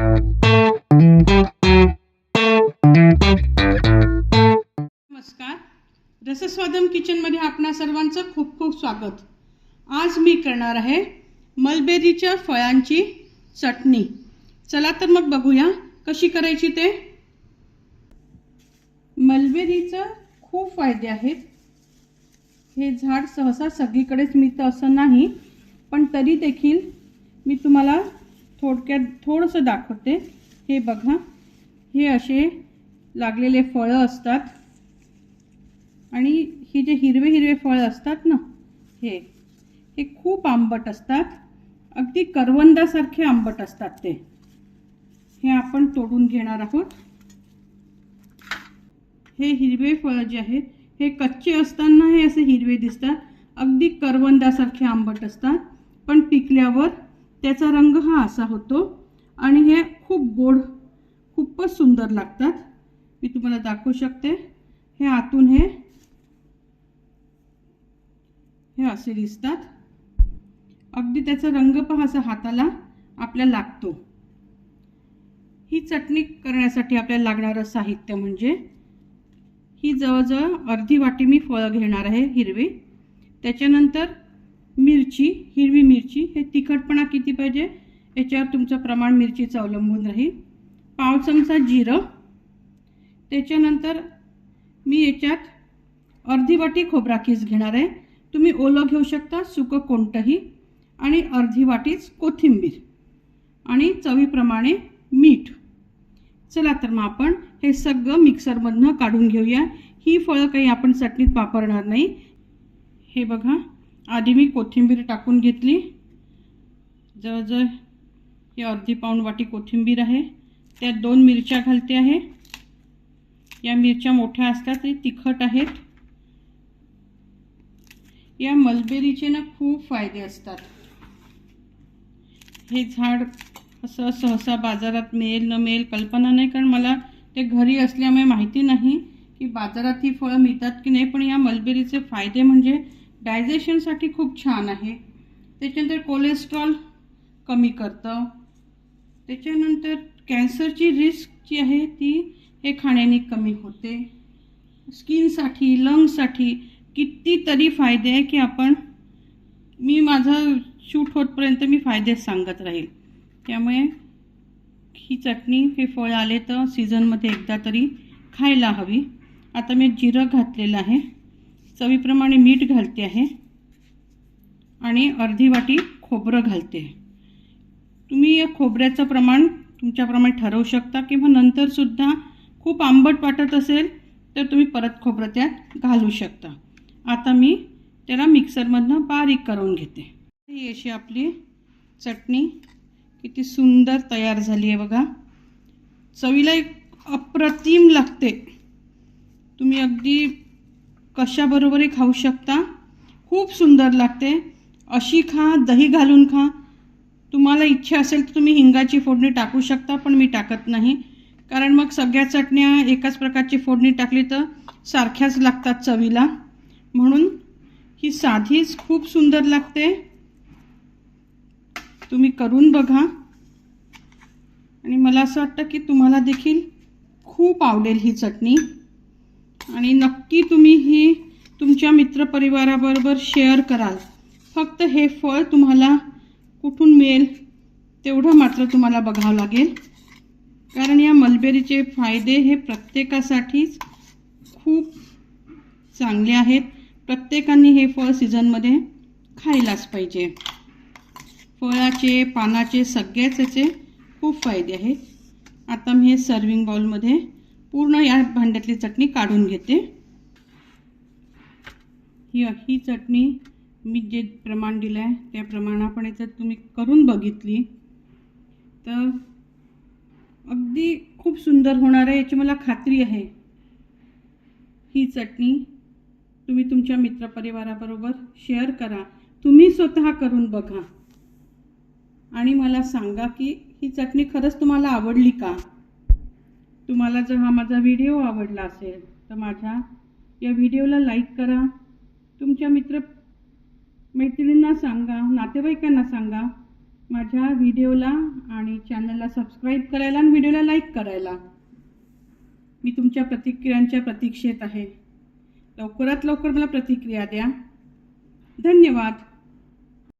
नमस्कार. रसस्वादम किचनमध्ये आपणा सर्वांचं खूप खूप स्वागत. आज मी करणार आहे मलबेरीच्या फळांची चटणी. चला तर मग बघूया कशी करायची ते. मलबेरीचं खूप फायदे आहेत. हे झाड सहसा सगळीकडेच मिळतं असं नाही पण तरी देखील मी तुम्हाला थोडक्यात थोडंसं दाखवते. हे बघा. हे असे लागलेले फळं असतात. आणि हे जे हिरवे हिरवे फळं असतात ना हे हे खूप आंबट असतात. अगदी करवंदासारखे आंबट असतात ते. हे आपण तोडून घेणार आहोत. हे हिरवे फळं जे आहेत हे कच्चे असताना हे असे हिरवे दिसतात. अगदी करवंदासारखे आंबट असतात. पण पिकल्यावर त्याचा रंग हा असा होतो आणि हे खूप गोड खूपच सुंदर लागतात. मी तुम्हाला दाखवू शकते. हे आतून हे हे असे दिसतात. अगदी त्याचा रंग पहा असा हाताला आपल्याला लागतो. ही चटणी करण्यासाठी आपल्याला लागणारं साहित्य म्हणजे ही जवळजवळ अर्धी वाटी मी फळं घेणार आहे हिरवी. त्याच्यानंतर मिरची हिरवी मिरची हे तिखटपणा किती पाहिजे? याच्यावर तुमचं प्रमाण मिरचीचं अवलंबून राहील. पाव चमचा जिरं. त्याच्यानंतर मी याच्यात अर्धी वाटी खोबरा किस घेणार आहे. तुम्ही ओलं घेऊ शकता सुकं कोणतंही. आणि अर्धी वाटीच कोथिंबीर. आणि चवीप्रमाणे मीठ. चला तर मग आपण हे सगळं मिक्सरमधनं काढून घेऊया. ही फळं काही आपण चटणीत वापरणार नाही. हे बघा. आधी मी कोथिंबीर टाकून घेतली. जवळजवळ ही अर्धी पाऊण वाटी कोथिंबीर आहे. त्यात दोन मिरच्या घालते आहे. या मिरच्या मोठ्या असतात तरी तिखट आहेत. या मलबेरीचे ना खूप फायदे असतात. हे झाड असं सहसा बाजारात मिळेल न मिळेल कल्पना नाही कारण मला ते घरी असल्यामुळे माहिती नाही की बाजारात ही फळं मिळतात की नाही पण या मलबेरीचे फायदे म्हणजे डायजेशनसाठी खूप छान आहे. त्याच्यानंतर कोलेस्ट्रॉल कमी करतं. त्याच्यानंतर कॅन्सरची रिस्क जी आहे ती हे खाण्याने कमी होते. स्किनसाठी लंगसाठी कितीतरी फायदे आहे की आपण मी माझं शूट होतपर्यंत मी फायदे सांगत राहील. त्यामुळे ही चटणी हे फळ आले तर सीझनमध्ये एकदा तरी खायला हवी. आता मी जिरं घातलेलं आहे. चवीप्रमाणे मीठ घालते आहे. आणि अर्धी वाटी खोबरं घालते तुम्ही या खोबऱ्याचं प्रमाण तुमच्याप्रमाणे ठरवू शकता किंवा नंतरसुद्धा खूप आंबट वाटत असेल तर तुम्ही परत खोबरं त्यात घालू शकता. आता मी त्याला मिक्सरमधनं बारीक करून घेते. ही अशी आपली चटणी किती सुंदर तयार झाली आहे बघा. चवीला एक अप्रतिम लागते. तुम्ही अगदी कशाबरोबरही खाऊ शकता. खूप सुंदर लागते. अशी खा दही घालून खा. तुम्हाला इच्छा असेल तर तुम्ही हिंगाची फोडणी टाकू शकता पण मी टाकत नाही. कारण मग सगळ्या चटण्या एकाच प्रकारची फोडणी टाकली तर सारख्याच लागतात चवीला. म्हणून ही साधीच खूप सुंदर लागते. तुम्ही करून बघा. आणि मला असं वाटतं की तुम्हाला देखील खूप आवडेल ही चटणी. आणि नक्की तुम्ही ही तुमच्या मित्रपरिवाराबरोबर शेअर कराल. फक्त हे फळ तुम्हाला कुठून मिळेल तेवढं मात्र तुम्हाला बघावं लागेल. कारण या मलबेरीचे फायदे हे प्रत्येकासाठीच खूप चांगले आहेत. प्रत्येकाने हे फळ सीझनमध्ये खायलाच पाहिजे. फळाचे पानाचे सगळ्याच याचे खूप फायदे आहेत. आता मी हे सर्विंग बाउलमध्ये पूर्ण या भांड्यातली चटणी काढून घेते. ही ही चटणी मी जे प्रमाण दिलं आहे त्या प्रमाणापणे जर तुम्ही करून बघितली तर अगदी खूप सुंदर होणार आहे याची मला खात्री आहे. ही चटणी तुम्ही तुमच्या मित्रपरिवाराबरोबर शेअर करा. तुम्ही स्वतः करून बघा. आणि मला सांगा की ही चटणी खरंच तुम्हाला आवडली का? तुम्हाला जर हा माझा व्हिडिओ आवडला असेल तर माझ्या या व्हिडिओला लाईक करा. तुमच्या मित्र मैत्रिणींना सांगा नातेवाईकांना सांगा माझ्या व्हिडिओला आणि चॅनलला सबस्क्राईब करायला आणि व्हिडिओला लाईक करायला. मी तुमच्या प्रतिक्रियांच्या प्रतीक्षेत आहे. लवकरात लवकर मला प्रतिक्रिया द्या. धन्यवाद.